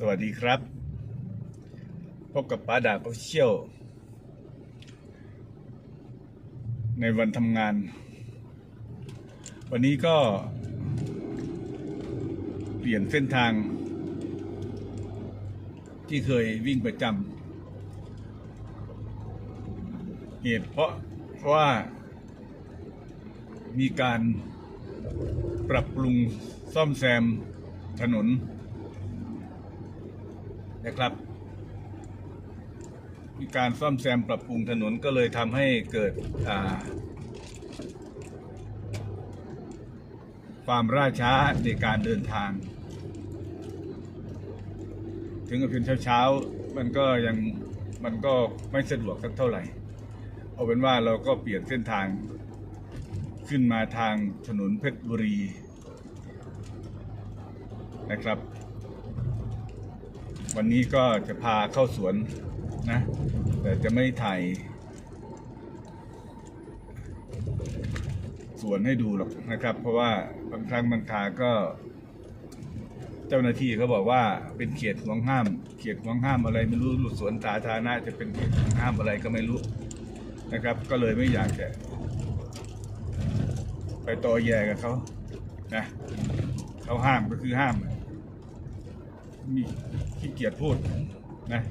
สวัสดีครับ พบกับป้าดาบเชี่ยว ในวันทำงาน วันนี้ก็ เปลี่ยนเส้นทาง ที่เคยวิ่งประจำเหตุเพราะเพราะว่า มีการปรับปรุงซ่อมแซมถนน นะครับ มีการซ่อมแซมปรับปรุงถนนก็เลยทำให้เกิดความล่าช้าในการเดินทาง ถึงกับเพียงเช้าๆ มันก็ยังมันก็ไม่สะดวกสักเท่าไหร่ เอาเป็นว่าเราก็เปลี่ยนเส้นทางขึ้นมาทางถนนเพชรบุรีนะครับ วันนี้ก็จะพาเข้าสวนนะ แต่จะไม่ถ่ายสวนให้ดูหรอกนะครับ เพราะว่าบางครั้งบางคาก็ เจ้าหน้าที่เขาบอกว่าเป็นเขตห่วงห้าม เขตห่วงห้ามอะไรไม่รู้สวนสาธารณะจะเป็นเขตห่วงห้ามอะไรก็ไม่รู้นะครับ ก็เลยไม่อยากจะไปต่อแย่กับเขานะเขาห้ามก็คือห้ามมี ขี้เกียจพูดนะ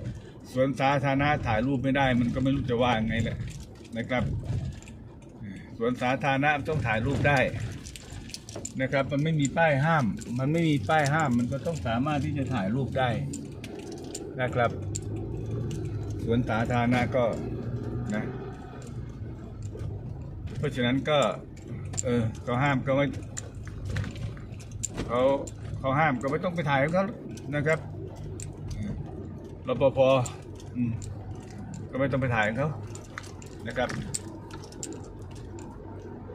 สวนสาธารณะถ่ายรูปไม่ได้ มันก็ไม่รู้จะว่าไงแหละนะครับสวนสาธารณะต้องถ่ายรูปได้นะครับ มันไม่มีป้ายห้าม มันไม่มีป้ายห้าม มันก็ต้องสามารถที่จะถ่ายรูปได้นะครับ สวนสาธารณะก็นะ เพราะฉะนั้นก็ เออเขาห้ามก็ไม่เขาเขาห้ามก็ไม่ต้องไปถ่ายเขานะครับ รปภอืมก็ไม่ต้องไปถ่ายเขานะครับ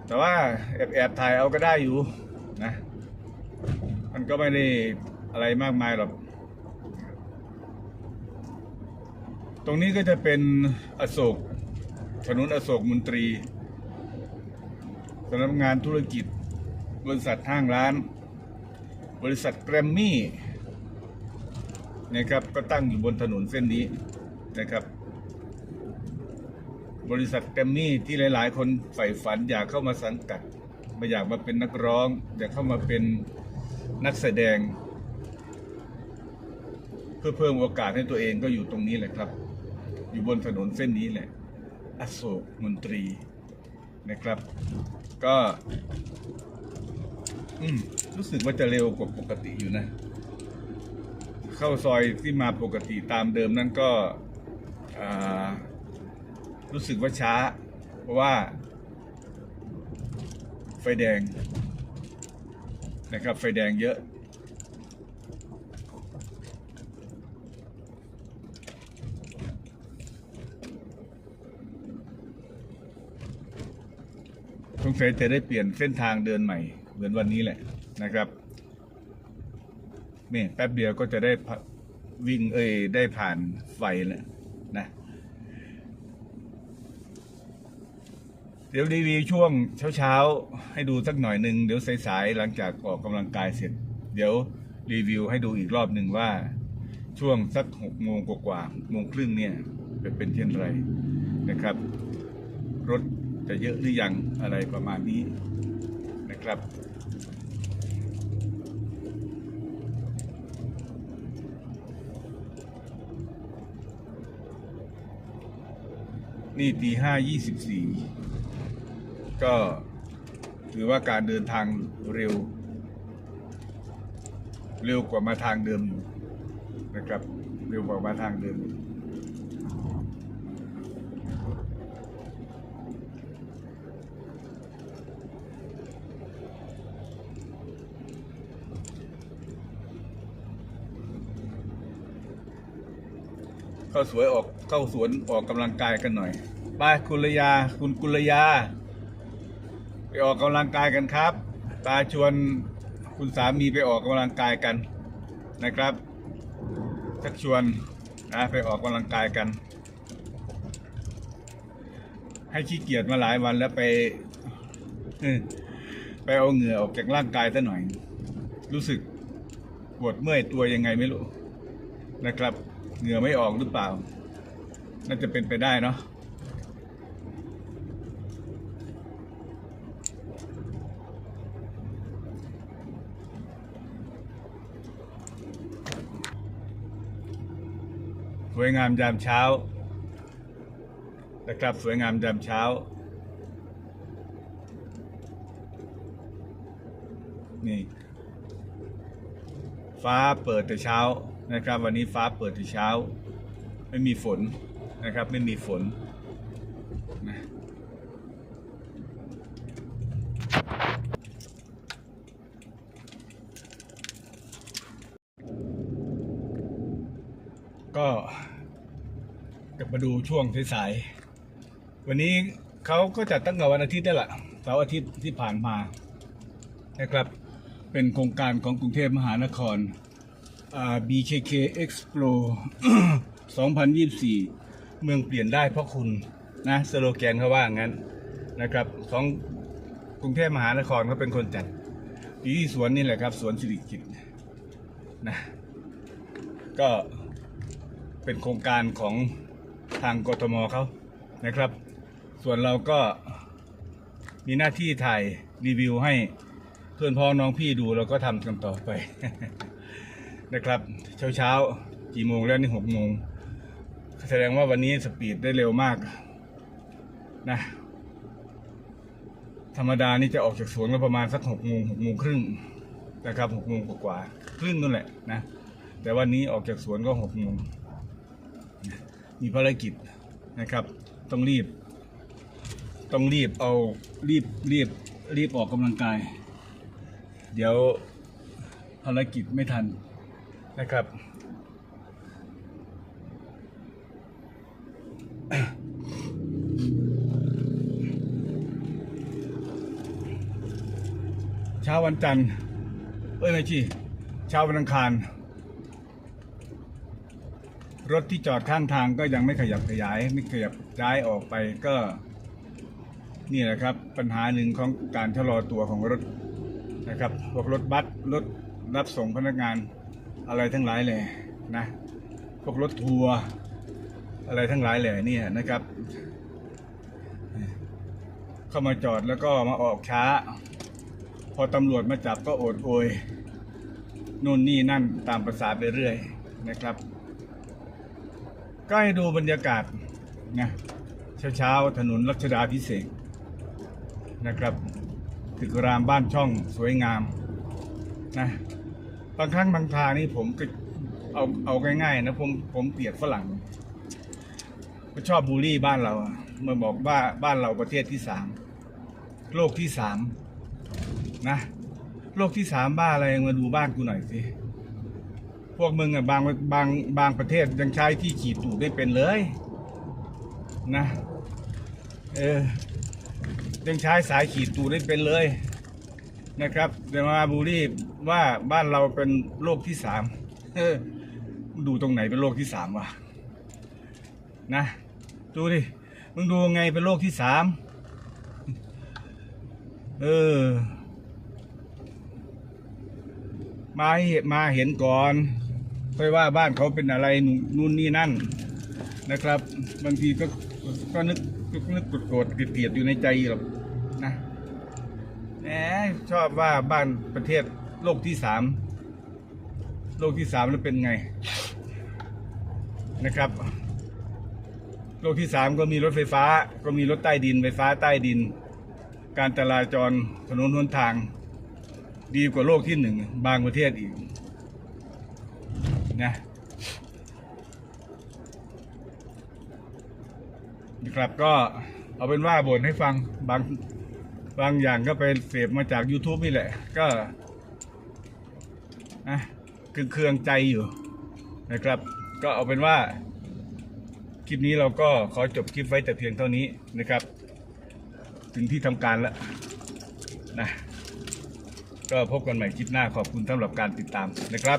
แต่ว่าแอบแอบถ่ายเอาก็ได้อยู่นะ มันก็ไม่ได้อะไรมากมายหรอก ตรงนี้ก็จะเป็นอโศก ถนนอโศกมนตรีสำนักงานธุรกิจ บริษัทห้างร้าน บริษัทแกรมมี่ นะครับ ก็ตั้งอยู่บนถนนเส้นนี้นะครับ บริษัทแกรมมี่ที่หลาย ๆ คนใฝ่ฝันอยากเข้ามาสังกัดไม่อยากมาเป็นนักร้อง อยากเข้ามาเป็นนักแสดง เพื่อเพิ่มโอกาสให้ตัวเองก็อยู่ตรงนี้แหละครับ อยู่บนถนนเส้นนี้แหละ อโศกมนตรีนะครับ ก็ อืมรู้สึกว่าจะเร็วกว่าปกติอยู่นะ เข้าซอยที่มาปกติตามเดิมนั่นก็รู้สึกว่าช้า เพราะว่า ไฟแดงนะครับ ไฟแดงเยอะ สงสัยจะได้เปลี่ยนเส้นทางเดินใหม่ เหมือนวันนี้แหละนะครับ นี่แป๊บเดียวก็จะได้วิ่งเอ้ยได้ผ่านไฟแล้วนะเดี๋ยวรีวิวช่วงเช้าๆ ให้ดูสักหน่อยหนึ่งเดี๋ยวสายๆหลังจากออกกำลังกายเสร็จ เดี๋ยวรีวิวให้ดูอีกรอบหนึ่งว่า ช่วงสักหกโมงกว่าๆโมงครึ่งเนี่ยเป็นเช่นไรนะครับ รถจะเยอะหรือยังอะไรประมาณนี้นะครับ นี่ตีห้ายี่สิบสี่ก็ถือว่าการเดินทางเร็ว เร็วกว่ามาทางเดิมนะครับ เร็วกว่ามาทางเดิมเข้าสวยออกเข้าสวนออกกำลังกายกันหน่อย ไปคุณระยา คุณกุลยา ไปออกกำลังกายกันครับ ตาชวนคุณสามีไปออกกำลังกายกันนะครับชักชวนนะไปออกกำลังกายกัน ให้ขี้เกียจมาหลายวันแล้วไปไปเอาเหงื่อออกจากร่างกายซะหน่อย รู้สึกปวดเมื่อยตัวยังไงไม่รู้นะครับ เหงื่อไม่ออกหรือเปล่า น่าจะเป็นไปได้เนาะ สวยงามยามเช้านะครับสวยงามยามเช้า นี่ ฟ้าเปิดแต่เช้านะครับ วันนี้ฟ้าเปิดแต่เช้า ไม่มีฝนนะครับ ไม่มีฝน ก็กลับมาดูช่วงสายๆวันนี้เขาก็จัดตั้งแต่วันอาทิตย์ได้แหละเสาร์อาทิตย์ที่ผ่านมานะครับ เป็นโครงการของกรุงเทพมหานครอ่า BKK Expo 2024 เมืองเปลี่ยนได้เพราะคุณนะสโลแกนเขาว่างั้นนะครับของกรุงเทพมหานครเขาเป็นคนจัดอยู่ที่สวนนี่แหละครับ สวนสิริกิตนะก็ เป็นโครงการของทางกทมเขานะครับ ส่วนเราก็มีหน้าที่ถ่ายรีวิวให้เพื่อนพ้องน้องพี่ดูเราก็ทำกันต่อไป นะครับ เช้าเช้าๆกี่โมงแล้วนี่หกโมงแสดงว่าวันนี้สปีดได้เร็วมากนะธรรมดานี่จะออกจากสวนก็ประมาณสักหกโมงหกโมงครึ่งนะครับหกโมงกว่าครึ่งนั่นแหละนะแต่วันนี้ออกจากสวนก็หกโมง มีภารกิจนะครับ ต้องรีบ ต้องรีบเอารีบรีบรีบออกกำลังกาย เดี๋ยวภารกิจไม่ทันนะครับเช้าวันจันทร์ เอ้ยไม่ใช่เช้าวันอังคาร รถที่จอดข้างทางก็ยังไม่ขยับขยาย ไม่ขยับย้ายออกไปก็ นี่แหละครับ ปัญหาหนึ่งของการชะลอตัวของรถนะครับ พวกรถบัสรถรับส่งพนักงานอะไรทั้งหลายเลยนะพวกรถทัวร์อะไรทั้งหลายเลยนี่นะครับ เข้ามาจอดแล้วก็มาออกช้า พอตำรวจมาจับก็โอดโอยนู่นนี่นั่นตามประสาไปเรื่อยนะครับ ก็ให้ดูบรรยากาศนะเช้าๆถนนรัชดาพิเศษนะครับตึกรามบ้านช่องสวยงามนะบางครั้งบางทางนี่ผมก็เอาเอาง่ายๆนะผมผมเกลียดฝรั่งก็ชอบบูลลี่บ้านเราอะมาบอกว่าบ้านเราประเทศที่สามโลกที่สามนะโลกที่สามบ้าอะไรมาดูบ้านกูหน่อยสิ วกมึงอะบางบางบางประเทศยังใช้ที่ขีดตูดได้เป็นเลย นะ เออยังใช้สายขีดตูดได้เป็นเลย นะครับแต่มาบูลลี่ว่าบ้านเราเป็นโลกที่สามเออดูตรงไหนเป็นโลกที่สามวะนะดูดิมึงดูไงเป็นโลกที่สามเออมาให้เห็นมาเห็นก่อน ค่อยว่าบ้านเขาเป็นอะไรนู่นนี่นั่นนะครับ บางทีก็ก็นึกก็นึกโกรธเกลียดอยู่ในใจหรอกนะแหมชอบว่าบ้านประเทศโลกที่สามโลกที่สามแล้วเป็นไงนะครับ โลกที่สามก็มีรถไฟฟ้า ก็มีรถใต้ดินไฟฟ้าใต้ดิน การจราจรถนนหนทาง ดีกว่าโลกที่หนึ่งบางประเทศอีก นะนะครับก็เอาเป็นว่าบ่นให้ฟังบางบางอย่างก็ไปเสพมาจาก YouTube นี่แหละ ก็นะคือเครื่องใจอยู่นะครับ ก็เอาเป็นว่า คลิปนี้เราก็ขอจบคลิปไว้แต่เพียงเท่านี้นะครับ ถึงที่ทำการแล้วนะก็พบกันใหม่คลิปหน้าขอบคุณสำหรับการติดตามนะครับ